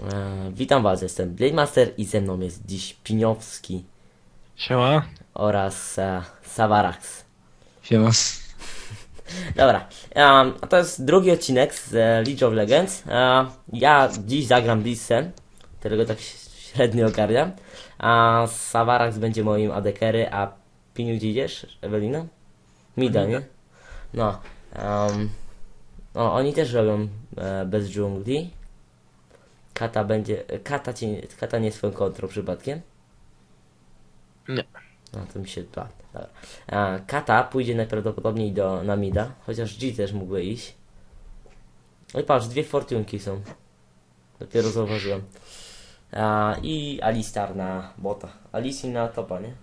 E, witam was, jestem Blade Master i ze mną jest dziś Piniowski Siema. oraz e, Savarax. Siema. Dobra, em, a to jest drugi odcinek z e, League of Legends. E, ja dziś zagram Blizzem, którego tak ś- średnio ogarniam. A Savarax będzie moim adekery, a Piniu gdzie idziesz, Ewelina? Mida, nie? No. em, o, oni też robią e, bez dżungli. Kata będzie. Kata, cię, kata nie swoją kontrą przypadkiem. Nie. No to mi się. A, dobra. A, Kata pójdzie najprawdopodobniej do na Mida, chociaż G też mógłby iść. No i patrz, dwie fortunki są. Dopiero zauważyłem. A, I Alistar na bota. Alicji na topa, nie?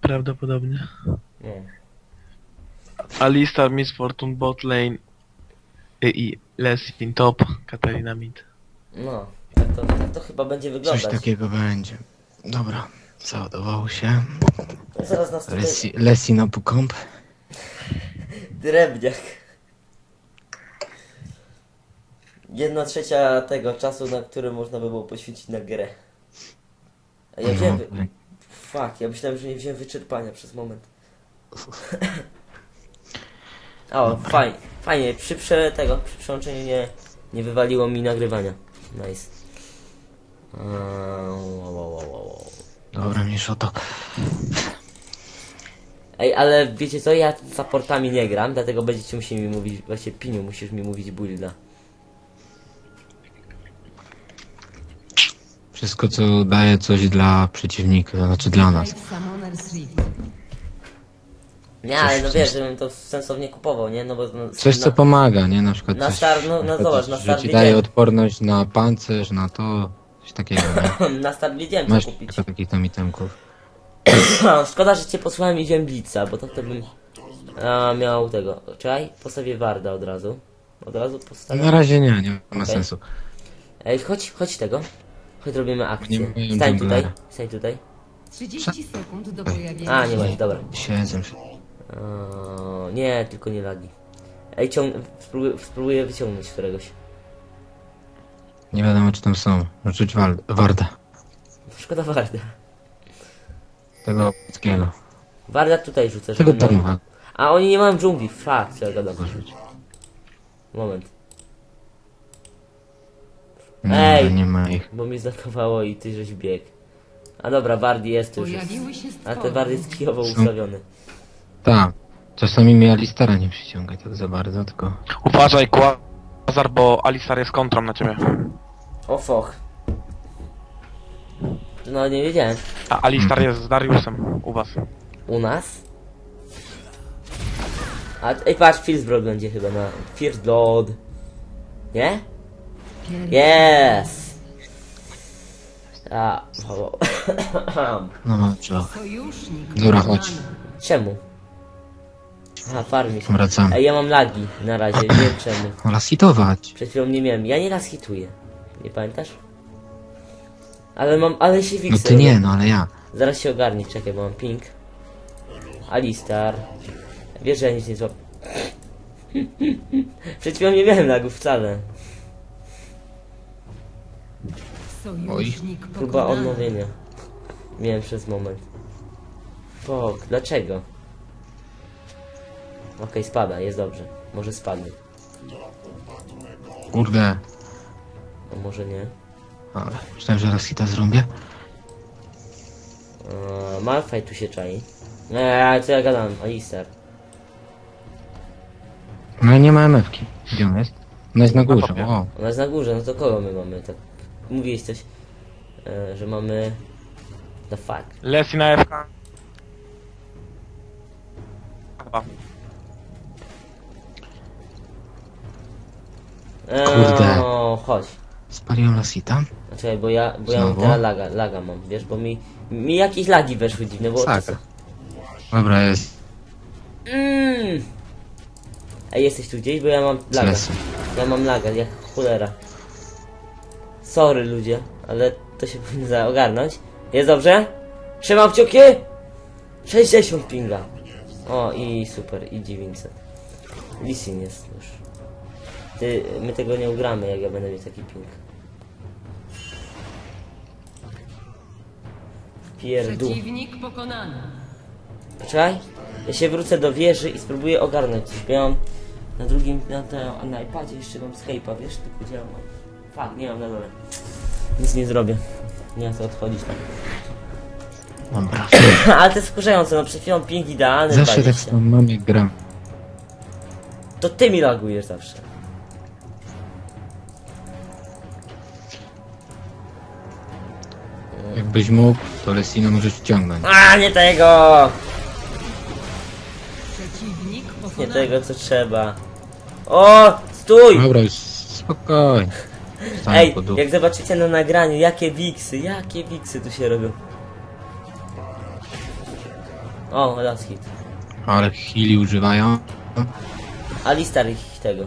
Prawdopodobnie. Nie. Alistar, Miss Fortune, Bot Lane i, Lesin Top, Katarina Mid. No, tak to, tak to chyba będzie wyglądać. Coś takiego będzie. Dobra, załadowało się. Zaraz nas tutaj Lesi, Lesi na pukąp. drewniak. Jedna trzecia tego czasu, na który można by było poświęcić na grę. A ja wziąłem... wy- No, Fuck, ja myślałem, że nie wziąłem wyczerpania przez moment. o, fajnie, fajnie, przy prze, tego, przy przełączeniu nie, nie wywaliło mi nagrywania. Nice. Eee, wow, wow, wow, wow. Dobra, mniejsza o to. Ej, ale wiecie co, ja z supportami nie gram, dlatego będziecie musieli mi mówić, właśnie Piniu musisz mi mówić builda. Wszystko co daje coś dla przeciwnika, znaczy dla nas. Summoner's Rift. Nie, ale no coś- wiesz, żebym to sensownie kupował, nie? No bo... No, Coś co pomaga, nie? Na przykład Na coś, star- no- no przykład zobacz, coś, na że start ci wiedziałem. daje odporność na pancerz, na to, coś takiego, nie? na start wiedziałem Masz co kupić. kilka takich tam itemków. Szkoda, że cię posłuchałem i wziąłem Blitza, bo to wtedy bym a, miał tego. Czekaj, postawię Warda od razu. Od razu postawię. Na razie nie, nie ma Okej. sensu. Ej, chodź, chodź tego. Chodź robimy akcję. Nie mają Stań tutaj, stań tutaj. 30 sekund do pojawienia A, nie się. ma, dobra. Siedzę. Eee, nie, tylko nie lagi. Ej, ciąg... spróbuję, spróbuję wyciągnąć któregoś. Nie wiadomo czy tam są. Rzuć wal- warda. Szkoda Warda. Tego polskiego. Warda tutaj rzucę. Tego żeby- darmowa. A oni nie mają dżungli, fuck, co ja gadam. Moment, Nie, Ej! nie ma ich. bo mi znakowało i ty żeś bieg. A dobra, Wardy jest już. Jest. Pojawiły się A stwory. ten Ward jest kijowo Są. ustawiony. Tak. Czasami mnie Alistara nie przyciąga tak za bardzo, tylko... Uważaj, Quasar, bo Alistar jest kontrą na ciebie. O foch. No nie wiedziałem. A Alistar jest z Dariusem u was. U nas? A, ej patrz, First Blood będzie chyba na... First Blood. Nie? Yes! A, o, No dobrze. Sojusznik Dobra, chodź. czemu? A, farmi się. Wracamy. Ej, ja mam lagi na razie, nie wiem czemu. Ola hitować. Przed chwilą nie miałem. Ja nie raz hituję. Nie pamiętasz? Ale mam, ale się No ty nie, no ale ja. Zaraz się ogarnij, czekaj, bo mam ping. Alistar. Wiesz, że ja nic nie złap... Przed chwilą nie miałem lagów wcale. Sojusznik Próba pokonany. odnowienia. Miałem przez moment. Fok, dlaczego? Okej, spada, jest dobrze. Może spadnie. Kurde. A może nie. Ale myślałem, że raz hita zrobię. Eee, Malfaj tu się czai. Eee, co ja gadam? Alistar. No nie ma MF-ki. Gdzie on jest? Ona jest na górze, topie. o. Ona jest na górze, no to kogo my mamy? Tak, mówiłeś coś, e, że mamy... The fuck. Lesin na FK. Chyba. Kurde. O, chodź. Spaliłem las hita? Czekaj, bo ja, bo ja mam Znowu? teraz laga, laga mam, wiesz, bo mi, mi jakieś lagi weszły dziwne, bo... Saka. Dobra, jest. Mm. Ej, jesteś tu gdzieś, bo ja mam laga. Ja mam laga, jak cholera. Sorry ludzie, ale to się powinno za- ogarnąć. Jest dobrze? Trzymam kciuki! 60 pinga. O, i super, i 900. Lisin jest już. Ty, my tego nie ugramy, jak ja będę mieć taki ping. Pierdu. Przeciwnik pokonany. Poczekaj. Ja się wrócę do wieży i spróbuję ogarnąć coś, ja mam na drugim, na, na, na iPadzie jeszcze mam Skype'a, wiesz, tylko gdzie ja mam. Fak, nie mam na dole. Nic nie zrobię. Nie ma co odchodzić tak. tam. Dobra. Ale to jest wkurzające, no przed chwilą ping idealny Zawsze tak 20. mam, mamie gram. To ty mi lagujesz zawsze. Jakbyś mógł, to Lesina możesz wciągnąć. A nie tego! Przeciwnik Nie pokonany. tego co trzeba. O! Stój! Dobra, już spokojnie. Wstań Ej, po dół. jak zobaczycie na nagraniu, jakie wiksy, jakie wiksy tu się robią. O, last hit. Ale heali używają. Alistar ich tego.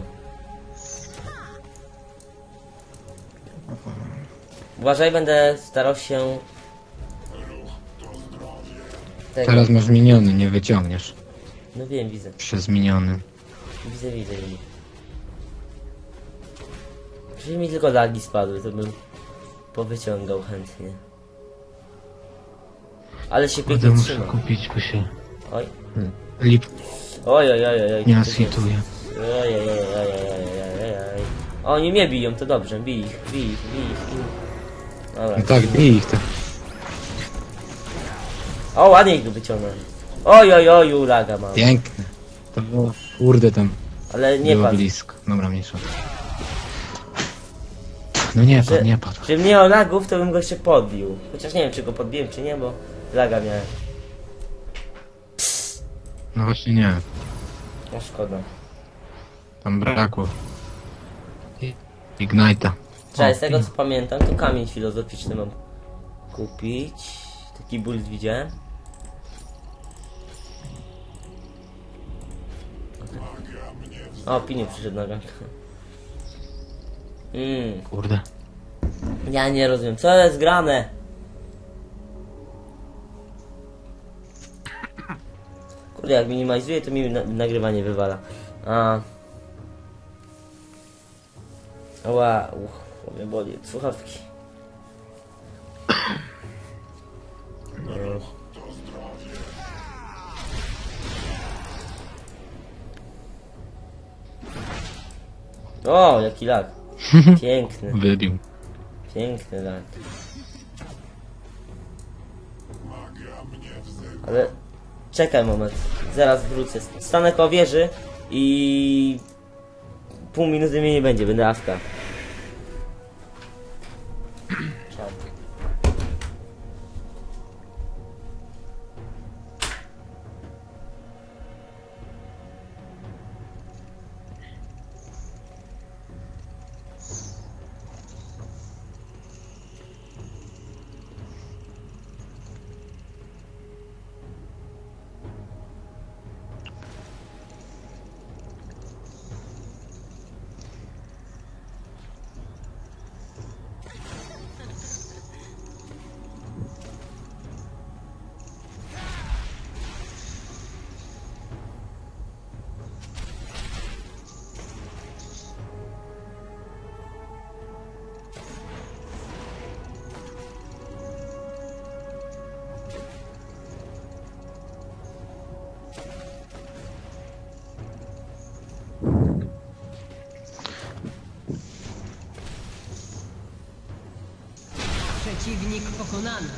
Uważaj, będę starał się... Tego. Teraz masz miniony, nie wyciągniesz. No wiem, widzę. Przez miniony. Widzę, widzę, widzę. Jeżeli mi tylko lagi spadły, to bym powyciągał chętnie. Ale się pięknie muszę trzyma. kupić, bo się Oj. lip Oj, oj, oj, oj, oj. nie to naswituje. Oj, oj, oj, oj, oj, oj, oj, oj. Oni mnie biją, to dobrze, bij ich, bij ich, bij ich. bij ich. Dobra. No tak, bij ich to. O, ładnie ich tu wyciągnąłem. Oj, oj, oj, ulaga mam. Piękne. To było, kurde tam Ale nie było padł. blisko. Dobra, mniejsza. No nie padł, nie padł. Gdybym nie miał lagów, to bym go jeszcze podbił. Chociaż nie wiem, czy go podbiłem, czy nie, bo laga miałem. No właśnie nie. No szkoda. Tam brakło. Ignite'a. O, z tego co pamiętam, to kamień filozoficzny mam kupić. Taki build widziałem. O, Piniu przyszedł na gank. Mm, Kurde. ja nie rozumiem, co jest grane? Kurde, jak minimalizuję, to mi na nagrywanie wywala. A. Ła, uch, mnie boli, słuchawki. O, jaki lag. Piękny, Wybił. piękny lag. Ale czekaj moment, zaraz wrócę. Stanę koło wieży i pół minuty mnie nie będzie, będę awka. Przeciwnik pokonany.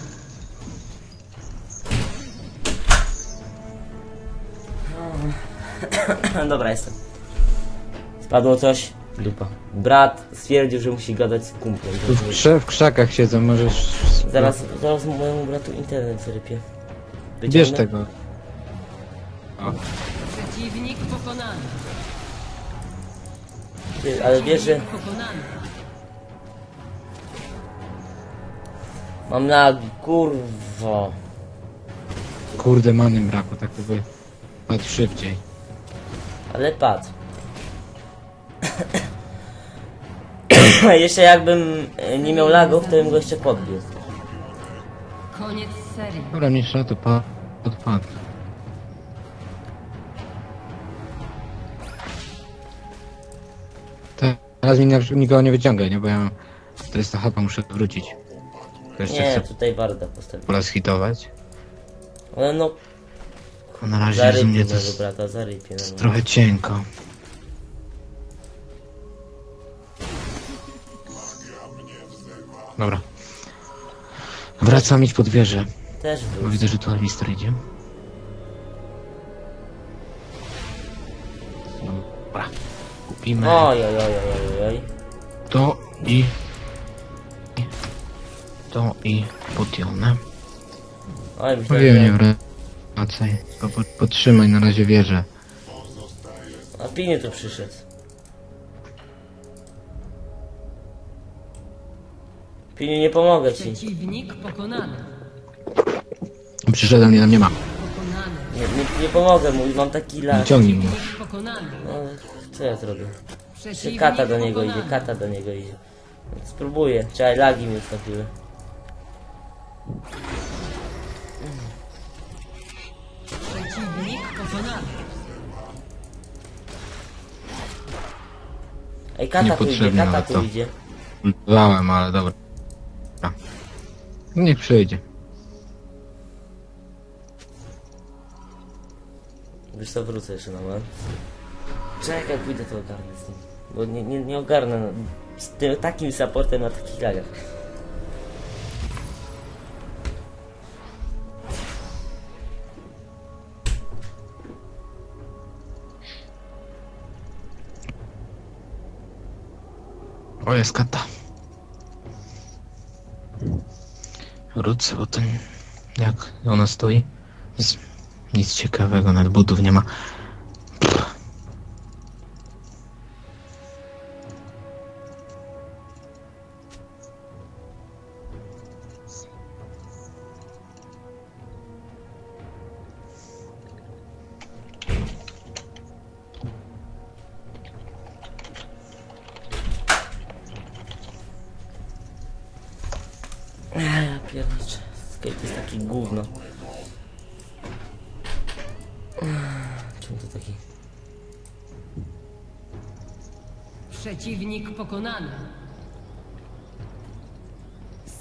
Dobra, jestem. Spadło coś? Dupa. Brat stwierdził, że musi gadać z kumplem. Tu w, krze- w krzakach siedzą, możesz... Zaraz, zaraz mojemu bratu internet zrypie. Bierz Wyciągnę? tego. Przeciwnik pokonany. Ty, Ale wiesz, że Przeciwnik pokonany. Mam na kurwo. Kurde, many brakło, tak to by... Padł szybciej. Ale patrz. jeszcze jakbym e, nie miał lagów, to bym go jeszcze podbił. Koniec serii. Dobra, mniejsza to pa... odpadł. Teraz mi na nikogo nie wyciągaj, nie? Bo ja mam 400 HP muszę wrócić. To jeszcze Nie, chcę tutaj Warda postawić. po raz hitować. Ale no, na razie zarypie mnie to jest brata, zarypie. No. trochę cienko. Dobra. Wracam iść pod wieżę, Też bo był. widzę, że tu Alistar idzie. Dobra. Kupimy oj, oj, oj, oj, oj. to i... To i potionę. Oj, No myślałem, nie że... wracaj. Tylko po, podtrzymaj na razie wieżę. A Piniu tu przyszedł. Piniu, nie pomogę ci. Przeciwnik pokonany. Przyszedłem, nie, nie ma. Pokonany. Nie, nie, nie pomogę mu, mam taki las. Ciągnij mu. Przeciwnik pokonany. No, co ja zrobię? Przeciwnik Kata do niego pokonany. idzie, kata do niego idzie. Spróbuję. Czekaj, lagi mi chwilę. Przeciwnik pokonany. Ej, kata tu idzie, kata nawet tu to. idzie. Dałem, ale dobra. Dobra. Niech przyjdzie. Wiesz co, wrócę jeszcze na moment. Czekaj, pójdę to ogarnę z nim. Bo nie, nie, nie ogarnę no, z tym takim supportem na takich lagach. O, jest kata. Wrócę, bo to nie... Jak ona stoi? Nic, nic ciekawego, nawet butów nie ma. Ja pierniczę. Skate jest taki gówno. Czemu to taki... Przeciwnik pokonany.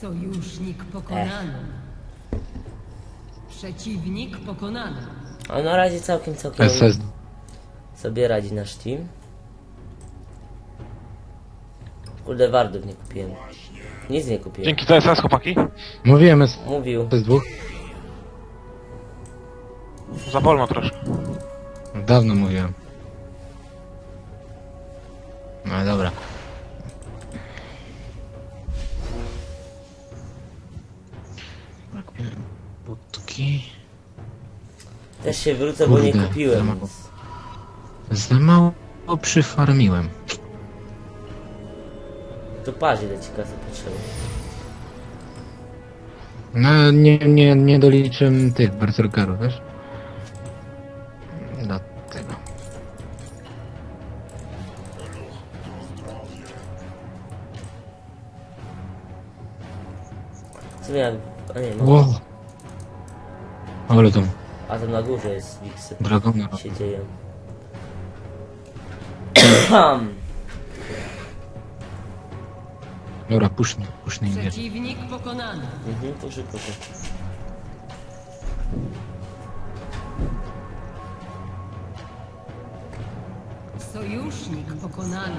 Sojusznik pokonany. Przeciwnik pokonany. Ale na razie całkiem, całkiem SS. sobie radzi nasz team. Kurde, wardów nie kupiłem. Nic nie kupiłem. Dzięki za SS, chłopaki. Mówiłem, jest Mówił. z dwóch. Za wolno troszkę. Dawno mówiłem. No ale dobra. Brakuje Budki. Też się wrócę, bo nie Kurde, kupiłem. za mało. Za mało przyfarmiłem. To patrz ile ci kasy potrzeba. No nie, nie, nie doliczę tych berserkerów, wiesz? Dlatego. Co jak... A nie, no. Wow. Ale tam A tam na górze jest Wixy. dragona. się dzieje. Dobra, puszny, puszny im. Przeciwnik pokonany. mhm, proszę, proszę. Sojusznik pokonany.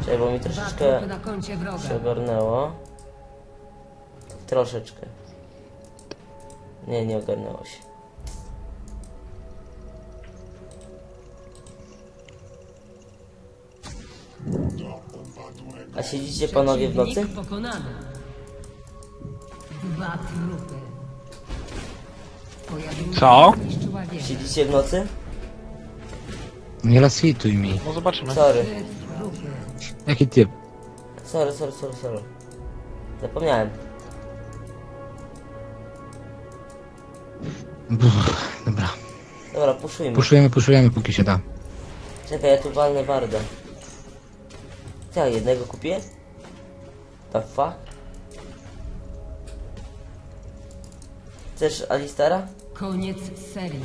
Czekaj, bo mi Dwa troszeczkę trupy na koncie wroga. Troszeczkę. Nie, nie ogarnęło się. A siedzicie panowie w nocy? Pokonany. Dwa trupy. Twoja Co? zniszczyła wieżę. Siedzicie w nocy? Nie lasituj mi. No zobaczymy. Sorry. Trzy trupy. Jaki typ? Sorry, sorry, sorry, sorry. Zapomniałem. Uff, dobra. Dobra, puszujmy. Puszujemy, puszujemy póki się da. Czekaj, ja tu walnę Warda. Co, ja jednego kupię? The fuck? Chcesz Alistara? Koniec serii.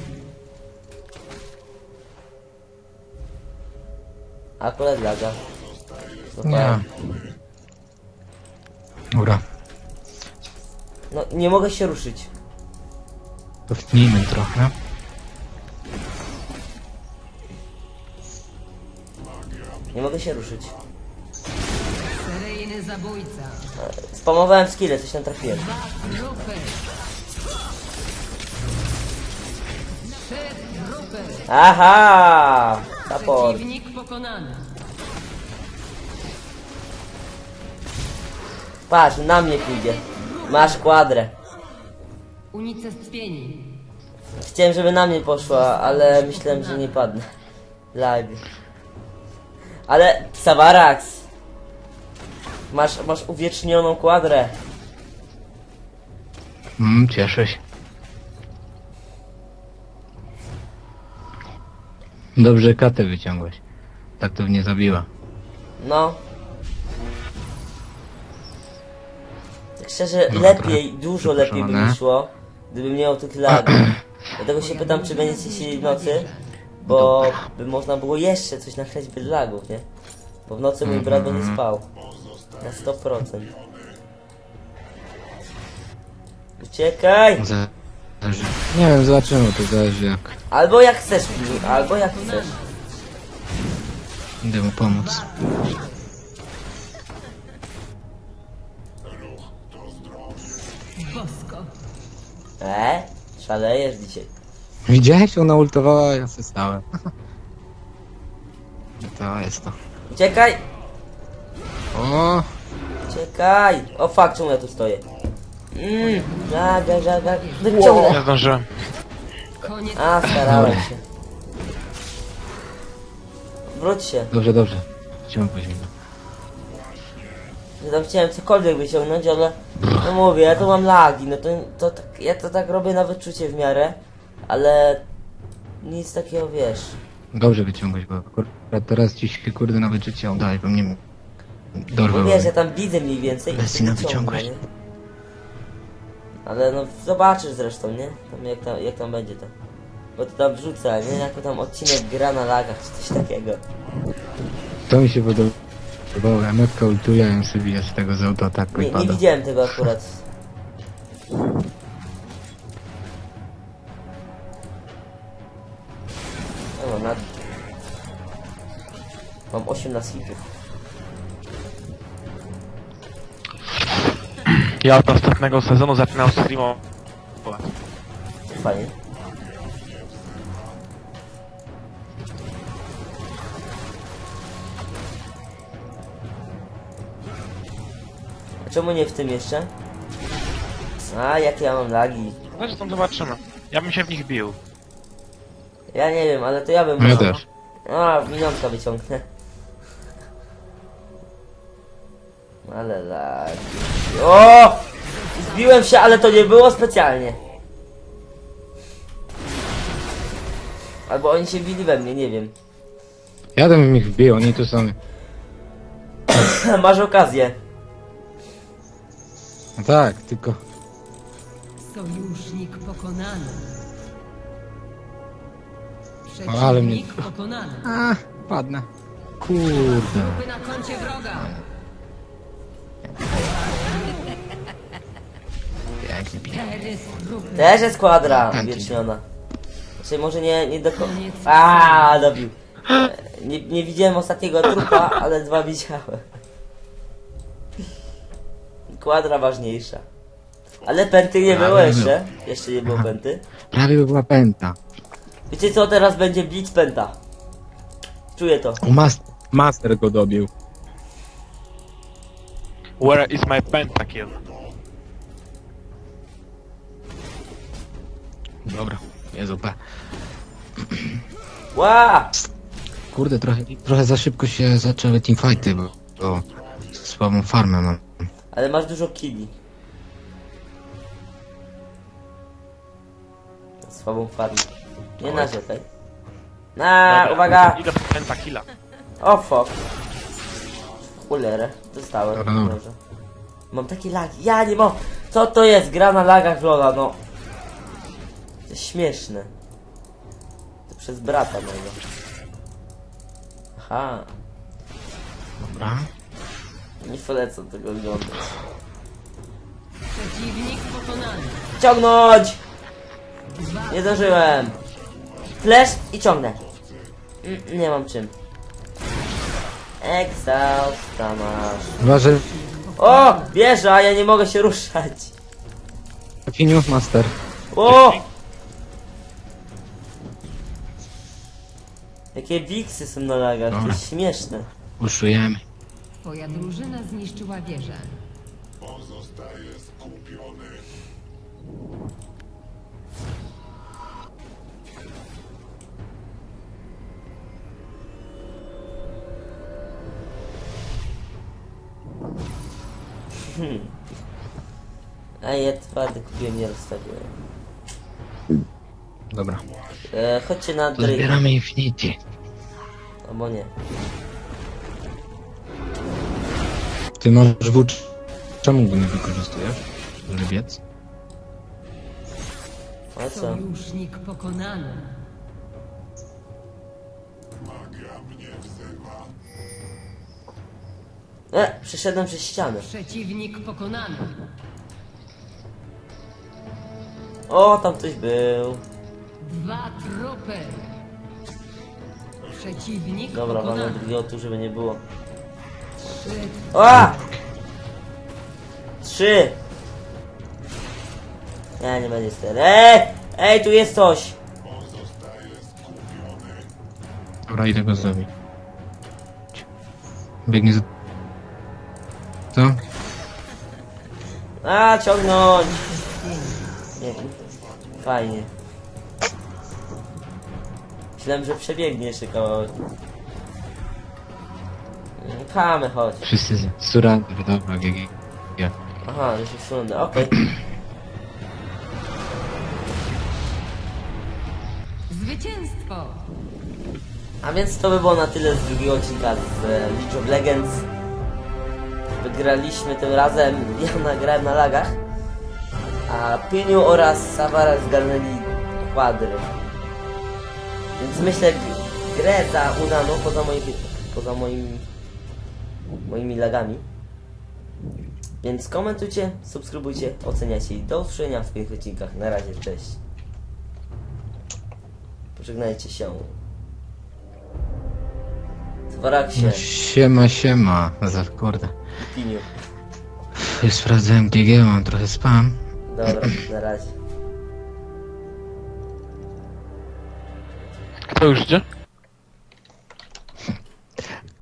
Akurat laga. Nie. Dobra. No, nie mogę się ruszyć. Cofnijmy trochę. Nie mogę się ruszyć. Seryjny zabójca. Spamowałem skille, coś tam trafiłem. Trzy. Aha! Support. Przeciwnik pokonany. Patrz, na mnie pójdzie. Masz kwadrę. Unicestwieni. Chciałem, żeby na mnie poszła, ale myślałem, że nie padnę. Lag. Ale Savarax! Masz, masz uwiecznioną kwadrę. Mm, cieszę się. Dobrze katę wyciągłeś. Tak to mnie zabiła. No. Tak szczerze, No, lepiej, dużo lepiej by mi szło, gdybym nie miał tych lagów. Dlatego się pytam, czy będziecie siedzieć w nocy, bo by można było jeszcze coś nakręcić bez lagów, nie? Bo w nocy mój brat będzie spał. Na 100%. Uciekaj! Zależy. Nie wiem, zobaczymy, to zależy jak. Albo jak chcesz, albo jak chcesz. Idę mu pomóc. E? Szalejesz dzisiaj. Widziałeś? Ona ultowała, ja się stałem. No To jest to. Uciekaj! O! Uciekaj! O fuck, czemu ja tu stoję? Mmm, żaga, żaga, wyciągnę. Nie zdążyłem. Koniec. A, starałem się. Wróć się. Dobrze, dobrze. Chciałem później. Ja tam chciałem cokolwiek wyciągnąć, ale no mówię, ja tu mam lagi, no to, to tak, ja to tak robię na wyczucie w miarę, ale nic takiego wiesz. Dobrze wyciągać, bo akurat teraz ci się kurde na wyczucie udaje, bo mnie Bo dorwał. wiesz, ja tam widzę mniej więcej wyciągnę, wyciągłeś. nie? Ale no zobaczysz zresztą, nie? Tam jak tam, jak tam będzie to. Bo to tam wrzucę, nie? Jako tam odcinek gra na lagach czy coś takiego. To mi się podobało. Ja metka ultuje, ja ją sobie z tego z autoataku i Nie, nie widziałem tego akurat. No, mam na... Mam 18 hitów. Ja od następnego sezonu zaczynam streamować. Fajnie. A czemu nie w tym jeszcze? A, jakie ja mam lagi. Zresztą zobaczymy. Ja bym się w nich bił. Ja nie wiem, ale to ja bym... No ja też. A, minionka wyciągnę. Ale lagi. O! Zbiłem się, ale to nie było specjalnie. Albo oni się bili we mnie, nie wiem. Ja bym ich wbił, oni tu są. Masz okazję. No tak, tylko. Sojusznik pokonany. O, ale mnie- Przeciwnik pokonany. A, padnę. Kurde. Na koncie wroga. Grupy. Też jest kwadra Chętnie. wieczniona. Znaczy może nie, nie do końca. A, dobił. E, Nie, nie widziałem ostatniego trupa, ale dwa widziałem. Kwadra ważniejsza. Ale pęty nie było jeszcze. Jeszcze nie było pęty. Prawie by była pęta. Wiecie co, teraz będzie blitz pęta. Czuję to. O, mas master go dobił. Where is my pentakill? Dobra, Jezu, P. Ła! Kurde, trochę, trochę za szybko się zaczęły teamfighty, bo, bo słabą farmę mam. Ale masz dużo killi. Słabą farmę. Nie narzekaj. Na, Dobra, uwaga! Idę po pentakilla. O fuck. Cholerę, dostałem. Dobra, dobra. Dobrze. Mam takie lagi. Ja nie mam. Co to jest? Gra na lagach Lola, no. To jest śmieszne. To przez brata mojego. Aha. Dobra. Nie polecam tego oglądać. Przeciwnik pokonany. Ciągnąć! Nie zdążyłem. Flash i ciągnę. Mm, nie mam czym. Exhausta masz. Uważaj, O! Wieża, ja nie mogę się ruszać. Finiu, master. O! Jakie wiksy są na lagach, to Dobra. jest śmieszne. Uszujemy. Twoja drużyna zniszczyła wieżę. A ja twardy kupiłem, nie rozstawiłem. Dobra. E, chodźcie na To Drake, zbieramy Infinity. albo nie. Ty masz wódz. Czemu go nie wykorzystujesz? Żeby biec? A co? Sojusznik pokonany. E, przeszedłem przez ścianę. Przeciwnik pokonany. O, tam ktoś był. Dwa trupy. Przeciwnik Dobra, mamy pokonany. drugiego tu, żeby nie było. Trzy. A! Trzy! Nie, nie będzie cztery. Ej! Ej, tu jest coś! Dobra, idę go zabić. Biegnie za... Co? A, ciągnąć! Nie, fajnie. Myślałem, że przebiegnie jeszcze kawałek. Kamy, chodź. Wszyscy z... Surrender, dobra, GG. Ja. Aha, już jest rundę, okej. Zwycięstwo. A więc to by było na tyle z drugiego odcinka z e, League of Legends. Wygraliśmy tym razem, ja nagrałem na lagach, a Piniu oraz Savara zgarnęli kwadry. Więc myślę grę za udaną poza, moimi, poza moimi, moimi lagami. Więc komentujcie, subskrybujcie, oceniajcie i do usłyszenia w tych odcinkach. Na razie, cześć. Pożegnajcie się. Zwarak się, No, siema, siema. Za kurde. Piniu. Już sprawdzałem GG, mam trochę spam. Dobra, na razie. Kto już idzie?